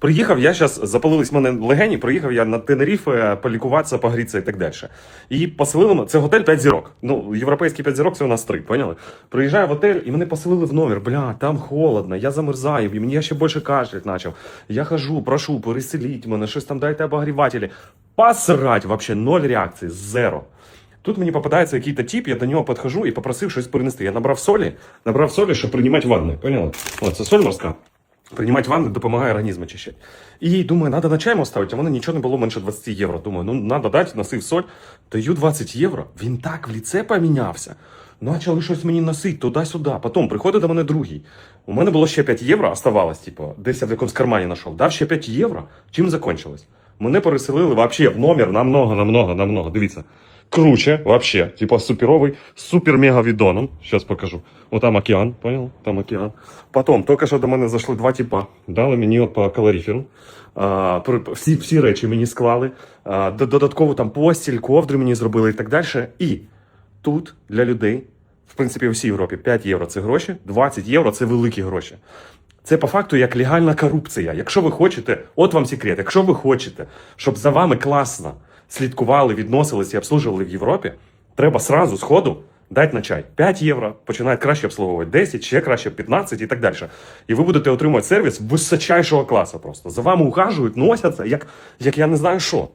приїхав я зараз, запалились мене легені, приїхав я на Тенеріфе полікуватися, погрітися і так далі. І поселили мене, це готель 5 зірок. Ну, європейський 5 зірок це у нас 3, поняли? Приїжджаю в готель, і мене поселили в номер. Бля, там холодно, я замерзаю, і мені ще більше кашлять почав. Я хожу, прошу, переселіть мене, щось там дайте обогрівателі. Посрать, вообще ноль реакції, зеро. Тут мені попадається якийсь тип, я до нього підхожу і попросив щось перенести. Я набрав солі, набрав солі, щоб приймати ванни. Поняли? О, це соль морська. Приймати ванни допомагає організм очищати. І думаю, треба на чайм оставити, а в мене нічого не було менше 20 євро. Думаю, ну треба дати, носив соль. Даю 20 євро. Він так в ліце помінявся. Почали щось мені носити туди-сюди. Потім приходить до мене другий. У мене було ще 5 євро, оставалось, типу, десь я в якомусь кармані знайшов. Дав ще 5 євро. Чим закончилось? Мене переселили вообще в номер намного, намного, намного. Дивіться. Круче, вообще, типа суперовый, супер мега відоном. Сейчас покажу. Вот там океан, понял? Там океан. Потом, тільки що до мене зайшли два типа. Дали мені по калоріферу. А, всі, всі речі мені склали. А, додатково там постіль, ковдри мені зробили і так далі. І тут для людей, в принципі, у всій Європі 5 євро це гроші, 20 євро це великі гроші. Це по факту як легальна корупція. Якщо ви хочете, от вам секрет, якщо ви хочете, щоб за вами класно слідкували, відносились і обслужували в Європі, треба сразу з ходу дати на чай 5 євро, починають краще обслуговувати 10, ще краще 15 і так далі. І ви будете отримувати сервіс височайшого класу просто. За вами ухажують, носяться, як, як я не знаю що.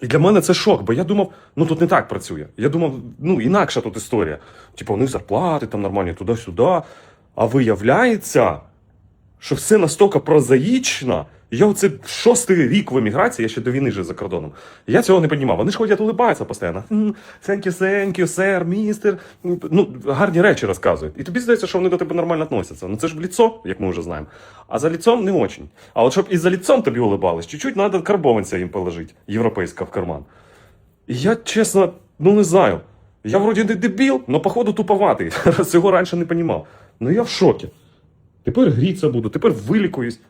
І для мене це шок, бо я думав, ну тут не так працює. Я думав, ну інакша тут історія. Типу, у них зарплати там нормальні туди-сюди. А виявляється, що все настільки прозаїчно. Я оце шостий рік в еміграції, я ще до війни жив за кордоном. Я цього не розумів. Вони ж ходять улибаються постійно. «М, Thank you, thank містер. Ну, гарні речі розказують. І тобі здається, що вони до тебе нормально відносяться. Ну це ж в ліцо, як ми вже знаємо. А за ліцом не очень. А от щоб і за ліцом тобі улибались, чуть-чуть треба карбованця їм положити, європейська в карман. І я, чесно, ну не знаю. Я вроді не дебіл, але походу туповатий. Цього раніше не розумів. Ну я в шокі. Тепер гріться буду, тепер вилікуюсь.